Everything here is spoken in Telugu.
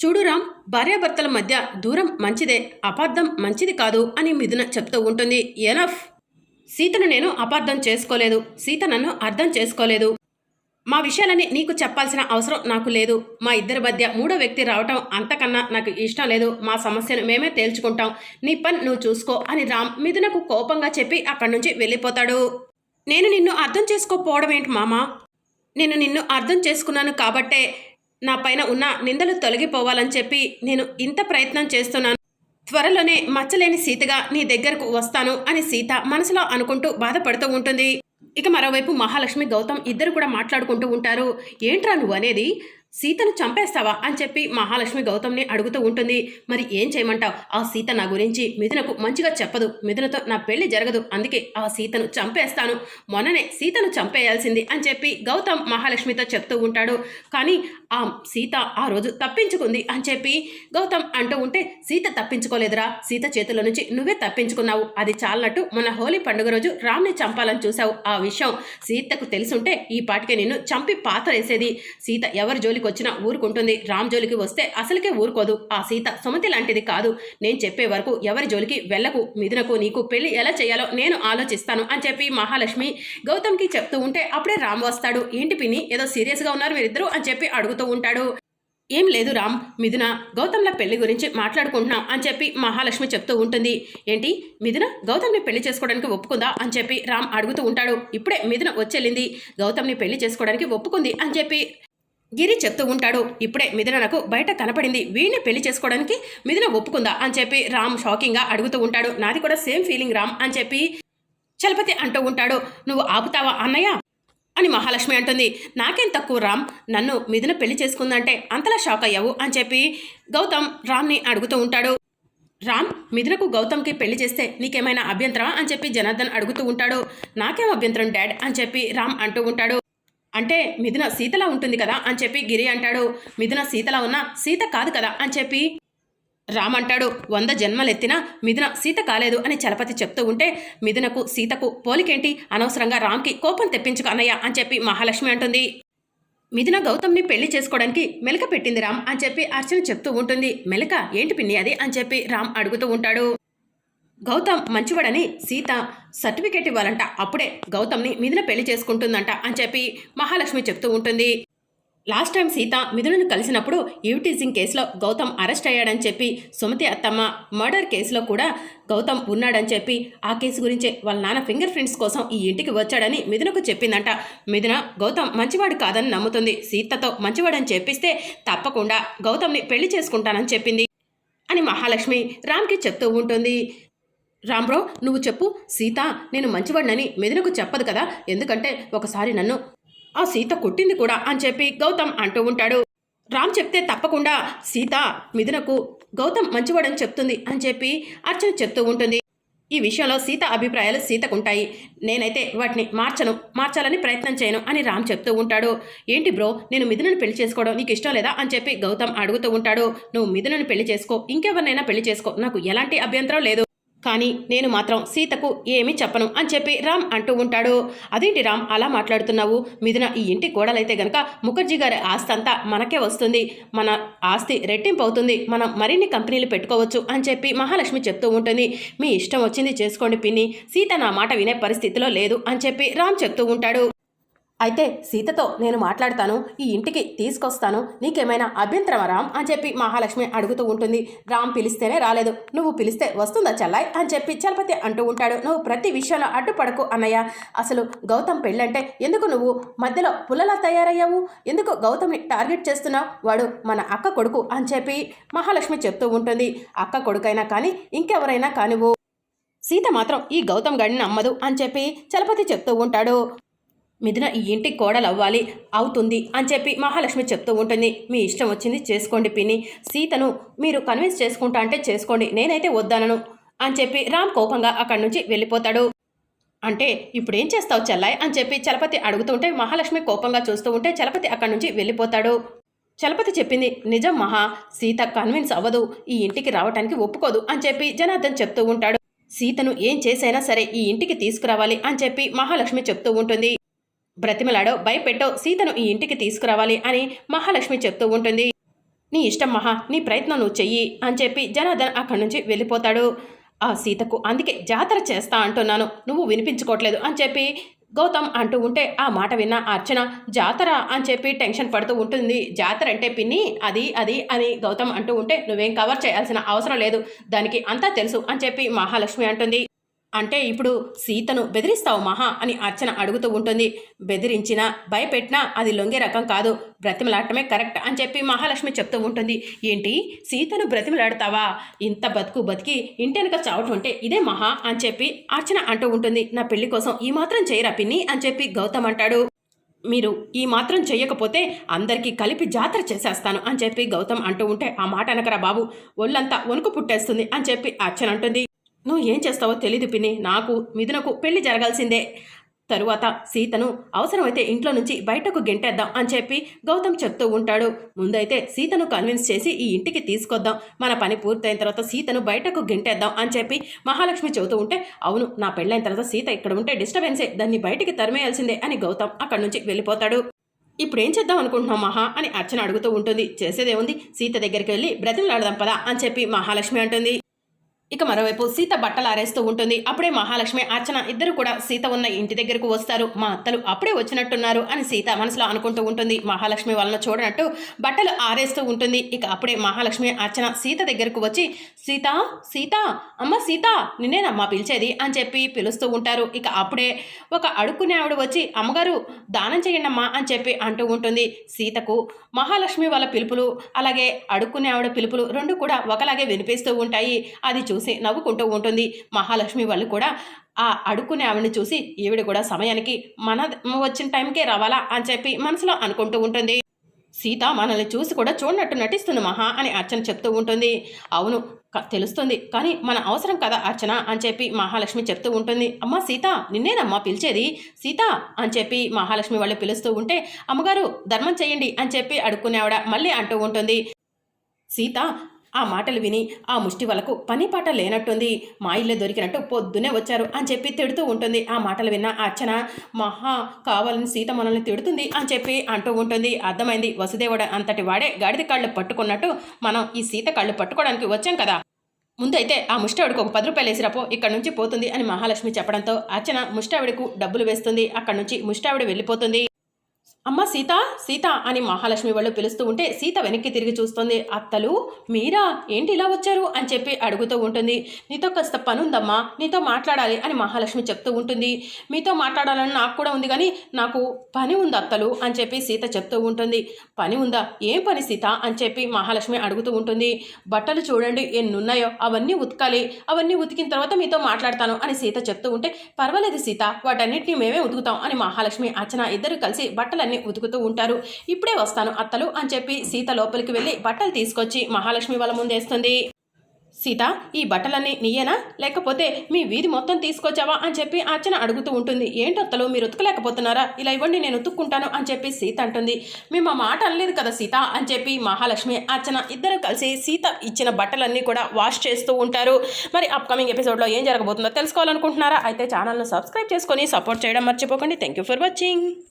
చూడు రామ్ భార్యాభర్తల మధ్య దూరం మంచిదే అపార్థం మంచిది కాదు అని మిథున చెప్తూ ఉంటుంది. ఎనఫ్! సీతను నేను అపార్థం చేసుకోలేదు. సీత నన్ను అర్థం చేసుకోలేదు. మా విషయాలని నీకు చెప్పాల్సిన అవసరం నాకు లేదు. మా ఇద్దరి మధ్య మూడో వ్యక్తి రావటం అంతకన్నా నాకు ఇష్టం లేదు. మా సమస్యను మేమే తేల్చుకుంటాం. నీ పని నువ్వు చూసుకో అని రామ్ మిథునకు కోపంగా చెప్పి అక్కడి నుంచి వెళ్ళిపోతాడు. నేను నిన్ను అర్థం చేసుకోకపోవడం ఏంటి మామా? నేను నిన్ను అర్థం చేసుకున్నాను కాబట్టే నా పైన ఉన్న నిందలు తొలగిపోవాలని చెప్పి నేను ఇంత ప్రయత్నం చేస్తున్నాను. త్వరలోనే మచ్చలేని సీతగా నీ దగ్గరకు వస్తాను అని సీత మనసులో అనుకుంటూ బాధపడుతూ ఉంటుంది. ఇక మరోవైపు మహాలక్ష్మి గౌతమ్ ఇద్దరు కూడా మాట్లాడుకుంటూ ఉంటారు. ఏంట్రా నువ్వు అనేది? సీతను చంపేస్తావా? అని చెప్పి మహాలక్ష్మి గౌతమ్ని అడుగుతూ ఉంటుంది. మరి ఏం చేయమంటావు? ఆ సీత నా గురించి మిథునకు మంచిగా చెప్పదు. మిథునతో నా పెళ్ళి జరగదు. అందుకే ఆ సీతను చంపేస్తాను. మొన్ననే సీతను చంపేయాల్సింది అని చెప్పి గౌతమ్ మహాలక్ష్మితో చెప్తూ ఉంటాడు. కానీ ఆ సీత ఆ రోజు తప్పించుకుంది అని చెప్పి గౌతమ్ అంటూ ఉంటే సీత తప్పించుకోలేదురా. సీత చేతుల నుంచి నువ్వే తప్పించుకున్నావు. అది చాలనట్టు మొన్న హోలీ పండుగ రోజు రామ్ని చంపాలని చూసావు ఆ విషయం సీతకు తెలుసుంటే ఈ పాటికే నిన్ను చంపి పాతరేసేది సీత ఎవరి జోలికి వచ్చినా ఊరుకుంటుంది. రామ్ జోలికి వస్తే అసలుకే ఊరుకోదు. ఆ సీత సుమతి లాంటిది కాదు. నేను చెప్పే వరకు ఎవరి జోలికి వెళ్ళకు మిథునకు నీకు పెళ్ళి ఎలా చేయాలో నేను ఆలోచిస్తాను అని చెప్పి మహాలక్ష్మి గౌతమ్కి చెప్తూ ఉంటే అప్పుడే రామ్ వస్తాడు. ఏంటి పిన్ని ఏదో సీరియస్గా ఉన్నారు మీరిద్దరూ అని చెప్పి అడుగుతూ ఉంటాడు. ఏం లేదు రామ్ మిథున గౌతమ్ల పెళ్ళి గురించి మాట్లాడుకుంటున్నాం అని చెప్పి మహాలక్ష్మి చెప్తూ ఉంటుంది. ఏంటి మిథున గౌతమ్ని పెళ్ళి చేసుకోవడానికి ఒప్పుకుందా? అని చెప్పి రామ్ అడుగుతూ ఉంటాడు. ఇప్పుడే మిథున వచ్చేళ్ళింది గౌతమ్ని పెళ్ళి చేసుకోవడానికి ఒప్పుకుంది అని చెప్పి గిరి చెప్తూ ఉంటాడు. ఇప్పుడే మిథున నాకు బయట కనపడింది వీడిని పెళ్ళి చేసుకోవడానికి మిథున ఒప్పుకుందా? అని చెప్పి రామ్ షాకింగ్గా అడుగుతూ ఉంటాడు. నాది కూడా సేమ్ ఫీలింగ్ రామ్ అని చెప్పి చలపతి అంటూ ఉంటాడు. నువ్వు ఆపుతావా అన్నయ్య? అని మహాలక్ష్మి అంటుంది. నాకేం తక్కువ రామ్? నన్ను మిథున పెళ్ళి చేసుకుందంటే అంతలా షాక్ అయ్యావు? అని చెప్పి గౌతమ్ రామ్ని అడుగుతూ ఉంటాడు. రామ్ మిథునకు గౌతమ్కి పెళ్ళి చేస్తే నీకేమైనా అభ్యంతరమా? అని చెప్పి జనార్దన్ అడుగుతూ ఉంటాడు. నాకేం అభ్యంతరం డాడ్? అని చెప్పి రామ్ అంటూ ఉంటాడు. అంటే మిథున సీతలా ఉంటుంది కదా? అని చెప్పి గిరి అంటాడు. మిథున సీతలా ఉన్నా సీత కాదు కదా? అని చెప్పి రామంటాడు వంద జన్మలెత్తినా మిథున సీత కాలేదు అని చలపతి చెప్తూ ఉంటే మిథునకు సీతకు పోలికేంటి? అనవసరంగా రామ్కి కోపం తెప్పించుకు అన్నయ్య అని చెప్పి మహాలక్ష్మి అంటుంది. మిథున గౌతమ్ని పెళ్ళి చేసుకోవడానికి మెలక పెట్టింది రామ్ అని చెప్పి అర్చన చెప్తూ ఉంటుంది. మెలక? ఏంటి పిన్ని అది? అని చెప్పి రామ్ అడుగుతూ ఉంటాడు. గౌతమ్ మంచివాడని సీత సర్టిఫికేట్ ఇవ్వాలంట. అప్పుడే గౌతమ్ని మిథున పెళ్ళి చేసుకుంటుందంట అని చెప్పి మహాలక్ష్మి చెప్తూ ఉంటుంది. లాస్ట్ టైం సీత మిథునను కలిసినప్పుడు ఈవిటీజింగ్ కేసులో గౌతమ్ అరెస్ట్ అయ్యాడని చెప్పి సుమతి అత్తమ్మ మర్డర్ కేసులో కూడా గౌతమ్ ఉన్నాడని చెప్పి ఆ కేసు గురించే వాళ్ళ నాన్న ఫింగర్ ప్రింట్స్ కోసం ఈ ఇంటికి వచ్చాడని మిథునకు చెప్పిందంట. మిథున గౌతమ్ మంచివాడు కాదని నమ్ముతుంది. సీతతో మంచివాడని చెప్పిస్తే తప్పకుండా గౌతమ్ని పెళ్ళి చేసుకుంటానని చెప్పింది అని మహాలక్ష్మి రామ్కి చెప్తూ ఉంటుంది. రామ్బ్రో నువ్వు చెప్పు. సీత నేను మంచివాడినని మెదినకు చెప్పదు కదా. ఎందుకంటే ఒకసారి నన్ను ఆ సీత కొట్టింది కూడా అని చెప్పి గౌతమ్ అంటూ ఉంటాడు. రామ్ చెప్తే తప్పకుండా సీత మిథునకు గౌతమ్ మంచివాడని చెప్తుంది అని చెప్పి అర్చన చెప్తూ ఉంటుంది. ఈ విషయంలో సీత అభిప్రాయాలు సీతకుంటాయి. నేనైతే వాటిని మార్చను మార్చాలని ప్రయత్నం చేయను అని రామ్ చెప్తూ ఉంటాడు. ఏంటి బ్రో నేను మిథునను పెళ్ళి చేసుకోవడం నీకు ఇష్టం లేదా అని చెప్పి గౌతమ్ అడుగుతూ ఉంటాడు. నువ్వు మిథునను పెళ్ళి చేసుకో ఇంకెవరినైనా పెళ్ళి చేసుకో నాకు ఎలాంటి అభ్యంతరం లేదు. కానీ నేను మాత్రం సీతకు ఏమీ చెప్పను అని చెప్పి రామ్ అంటూ ఉంటాడు. అదేంటి రామ్ అలా మాట్లాడుతున్నావు? మిథున ఈ ఇంటి గోడలైతే గనక ముఖర్జీ గారి ఆస్తి అంతా మనకే వస్తుంది. మన ఆస్తి రెట్టింపు అవుతుంది. మనం మరిన్ని కంపెనీలు పెట్టుకోవచ్చు అని చెప్పి మహాలక్ష్మి చెప్తూ ఉంటుంది. మీ ఇష్టం వచ్చింది చేసుకోండి పిన్ని. సీత నా మాట వినే పరిస్థితిలో లేదు అని చెప్పి రామ్ చెప్తూ ఉంటాడు. అయితే సీతతో నేను మాట్లాడతాను ఈ ఇంటికి తీసుకొస్తాను నీకేమైనా అభ్యంతరమా రామ్? అని చెప్పి మహాలక్ష్మి అడుగుతూ ఉంటుంది. రామ్ పిలిస్తేనే రాలేదు. నువ్వు పిలిస్తే వస్తుందా చల్లాయ్? అని చెప్పి చలపతి అంటూ ఉంటాడు. నువ్వు ప్రతి విషయంలో అడ్డుపడకు అన్నయ్య. అసలు గౌతమ్ పెళ్ళంటే ఎందుకు నువ్వు మధ్యలో పుల్లలా తయారయ్యావు? ఎందుకు గౌతమ్ని టార్గెట్ చేస్తున్నావు? వాడు మన అక్క కొడుకు అని చెప్పి మహాలక్ష్మి చెప్తూ ఉంటుంది. అక్క కొడుకైనా కానీ ఇంకెవరైనా కానివ్వు. సీత మాత్రం ఈ గౌతమ్ గడిని నమ్మదు అని చెప్పి చలపతి చెప్తూ ఉంటాడు. మిథున ఈ ఇంటికి కోడలు అవ్వాలి అవుతుంది అని చెప్పి మహాలక్ష్మి చెప్తూ ఉంటుంది. మీ ఇష్టం వచ్చింది చేసుకోండి పిన్ని. సీతను మీరు కన్విన్స్ చేసుకుంటా అంటే చేసుకోండి నేనైతే వద్దానను అని చెప్పి రామ్ కోపంగా అక్కడి నుంచి వెళ్ళిపోతాడు. అంటే ఇప్పుడు ఏం చేస్తావు చెల్లాయ్ అని చెప్పి చలపతి అడుగుతుంటే మహాలక్ష్మి కోపంగా చూస్తూ ఉంటే చలపతి అక్కడి నుంచి వెళ్ళిపోతాడు. చలపతి చెప్పింది నిజం మహా సీత కన్విన్స్ అవ్వదు ఈ ఇంటికి రావటానికి ఒప్పుకోదు అని చెప్పి జనార్దన్ చెప్తూ ఉంటాడు. సీతను ఏం చేసైనా సరే ఈ ఇంటికి తీసుకురావాలి అని చెప్పి మహాలక్ష్మి చెప్తూ ఉంటుంది. బ్రతిమలాడో భయపెట్టో సీతను ఈ ఇంటికి తీసుకురావాలి అని మహాలక్ష్మి చెప్తూ ఉంటుంది. నీ ఇష్టం మహా నీ ప్రయత్నం నువ్వు చెయ్యి అని చెప్పి జనార్దన్ అక్కడి నుంచి వెళ్ళిపోతాడు. ఆ సీతకు అందుకే జాతర చేస్తా అంటున్నాను నువ్వు వినిపించుకోవట్లేదు అని చెప్పి గౌతమ్ అంటూ ఉంటే ఆ మాట విన్న అర్చన జాతర అని చెప్పి టెన్షన్ పడుతూ ఉంటుంది. జాతర అంటే పిన్ని అది అది అని గౌతమ్ అంటూ ఉంటే నువ్వేం కవర్ చేయాల్సిన అవసరం లేదు దానికి అంతా తెలుసు అని చెప్పి మహాలక్ష్మి అంటుంది. అంటే ఇప్పుడు సీతను బెదిరిస్తావు మహా అని అర్చన అడుగుతూ ఉంటుంది. బెదిరించినా భయపెట్టినా అది లొంగే రకం కాదు. బ్రతిమలాడటమే కరెక్ట్ అని చెప్పి మహాలక్ష్మి చెప్తూ ఉంటుంది. ఏంటి? సీతను బ్రతిమలాడతావా? ఇంత బతుకు బతికి ఇంటెనక చావటం ఉంటే ఇదే మహా అని చెప్పి అర్చన అంటూ ఉంటుంది. నా పెళ్ళి కోసం ఈ మాత్రం చేయరా పిన్ని అని చెప్పి గౌతమ్ అంటాడు. మీరు ఈ మాత్రం చేయకపోతే అందరికీ కలిపి జాతర చేసేస్తాను అని చెప్పి గౌతమ్ అంటూ ఉంటే ఆ మాట అనకరా బాబు. ఒళ్ళంతా వణుకు పుట్టేస్తుంది అని చెప్పి అర్చన అంటుంది. నువ్వు ఏం చేస్తావో తెలీదు పిన్ని. నాకు మిథునకు పెళ్ళి జరగాల్సిందే. తరువాత సీతను అవసరమైతే ఇంట్లో నుంచి బయటకు గెంటేద్దాం అని చెప్పి గౌతమ్ చెప్తూ ఉంటాడు. ముందైతే సీతను కన్విన్స్ చేసి ఈ ఇంటికి తీసుకొద్దాం. మన పని పూర్తయిన తర్వాత సీతను బయటకు గెంటేద్దాం అని చెప్పి మహాలక్ష్మి చెబుతూ ఉంటే అవును నా పెళ్ళైన తర్వాత సీత ఇక్కడ ఉంటే డిస్టర్బెన్సే దాన్ని బయటికి తరిమేయాల్సిందే అని గౌతమ్ అక్కడి నుంచి వెళ్ళిపోతాడు. ఇప్పుడు ఏం చేద్దాం అనుకుంటున్నాం మహా? అని అర్చన అడుగుతూ ఉంటుంది. చేసేదేముంది? సీత దగ్గరికి వెళ్ళి బ్రతిమలాడదాం పదా అని చెప్పి మహాలక్ష్మి అంటుంది. ఇక మరోవైపు సీత బట్టలు ఆరేస్తూ ఉంటుంది. అప్పుడే మహాలక్ష్మి అర్చన ఇద్దరు కూడా సీత ఉన్న ఇంటి దగ్గరకు వస్తారు. మా అత్తలు అప్పుడే వచ్చినట్టున్నారు అని సీత మనసులో అనుకుంటూ ఉంటుంది. మహాలక్ష్మి వలన చూడనట్టు బట్టలు ఆరేస్తూ ఉంటుంది. ఇక అప్పుడే మహాలక్ష్మి అర్చన సీత దగ్గరకు వచ్చి సీత సీత అమ్మ సీత నిన్నేనమ్మా పిలిచేది? అని చెప్పి పిలుస్తూ ఉంటారు. ఇక అప్పుడే ఒక అడుక్కునే ఆవిడ వచ్చి అమ్మగారు దానం చేయండమ్మా అని చెప్పి అంటూ ఉంటుంది. సీతకు మహాలక్ష్మి వాళ్ళ పిలుపులు అలాగే అడుక్కునే ఆవిడ పిలుపులు రెండు కూడా ఒకలాగే వినిపిస్తూ ఉంటాయి. అది చూ చూసి నవ్వుకుంటూ ఉంటుంది. మహాలక్ష్మి వాళ్ళు కూడా ఆ అడుక్కునే ఆవిడని చూసి ఈవిడ కూడా సమయానికి మన వచ్చిన టైంకే రావాలా అని చెప్పి మనసులో అనుకుంటూ ఉంటుంది. సీత మనల్ని చూసి కూడా చూడనట్టు నటిస్తుంది మహా అని అర్చన చెప్తూ ఉంటుంది. అవును తెలుస్తుంది. కానీ మన అవసరం కదా అర్చన అని చెప్పి మహాలక్ష్మి చెప్తూ ఉంటుంది. అమ్మ సీత నిన్నేనమ్మా పిలిచేది? సీత అని చెప్పి మహాలక్ష్మి వాళ్ళు పిలుస్తూ ఉంటే అమ్మగారు ధర్మం చేయండి అని చెప్పి అడుక్కునేవాడ మళ్ళీ అంటూ ఉంటుంది. సీత ఆ మాటలు విని ఆ ముష్టి వాళ్ళకు పని పాట లేనట్టుంది. మా ఇల్లే దొరికినట్టు పొద్దునే వచ్చారు అని చెప్పి తిడుతూ ఉంటుంది. ఆ మాటలు విన్న అర్చన మహా కావాలని సీత మనల్ని తిడుతుంది అని చెప్పి అంటూ ఉంటుంది. అర్థమైంది వసుదేవుడు అంతటి వాడే గాడిద కాళ్ళు పట్టుకున్నట్టు మనం ఈ సీత కళ్ళు పట్టుకోవడానికి వచ్చాం కదా. ముందైతే ఆ ముష్టావిడికి ఒక పది రూపాయలు వేసిరాపో ఇక్కడ నుంచి పోతుంది అని మహాలక్ష్మి చెప్పడంతో అర్చన ముష్టావిడకు డబ్బులు వేస్తుంది. అక్కడ నుంచి ముష్టావిడ వెళ్ళిపోతుంది. అమ్మ సీత సీత అని మహాలక్ష్మి వాళ్ళు పిలుస్తూ ఉంటే సీత వెనక్కి తిరిగి చూస్తుంది. అత్తలు మీరా ఏంటి ఇలా వచ్చారు? అని చెప్పి అడుగుతూ ఉంటుంది. నీతో కాస్త పని ఉందమ్మా నీతో మాట్లాడాలి అని మహాలక్ష్మి చెప్తూ ఉంటుంది. మీతో మాట్లాడాలని నాకు కూడా ఉంది కానీ నాకు పని ఉంది అత్తలు అని చెప్పి సీత చెప్తూ ఉంటుంది. పని ఉందా? ఏం పని సీత? అని చెప్పి మహాలక్ష్మి అడుగుతూ ఉంటుంది. బట్టలు చూడండి ఎన్నున్నాయో? అవన్నీ ఉతకాలి. అవన్నీ ఉతికిన తర్వాత మీతో మాట్లాడతాను అని సీత చెప్తూ ఉంటే పర్వాలేదు సీత వాటన్నిటిని మేమే ఉతుకుతాం అని మహాలక్ష్మి అర్చన ఇద్దరు కలిసి బట్టలన్నీ ఉతుకుతూ ఉంటారు. ఇప్పుడే వస్తాను అత్తలు అని చెప్పి సీత లోపలికి వెళ్ళి బట్టలు తీసుకొచ్చి మహాలక్ష్మి వాళ్ళ ముందేస్తుంది. సీత ఈ బట్టలన్నీ నీయేనా? లేకపోతే మీ వీధి మొత్తం తీసుకొచ్చావా అని చెప్పి అర్చన అడుగుతూ ఉంటుంది. ఏంటత్తలు మీరు ఉతకలేకపోతున్నారా? ఇలా ఇవ్వండి నేను ఉతుక్కుంటాను అని చెప్పి సీత అంటుంది. మేము ఆ మాట అనలేదు కదా సీత అని చెప్పి మహాలక్ష్మి అర్చన ఇద్దరు కలిసి సీత ఇచ్చిన బట్టలన్నీ కూడా వాష్ చేస్తూ ఉంటారు. మరి అప్కమింగ్ ఎపిసోడ్లో ఏం జరగబోతుందో తెలుసుకోవాలనుకుంటున్నారా? అయితే ఛానల్ను సబ్స్క్రైబ్ చేసుకొని సపోర్ట్ చేయడం మర్చిపోకండి. Thank you for watching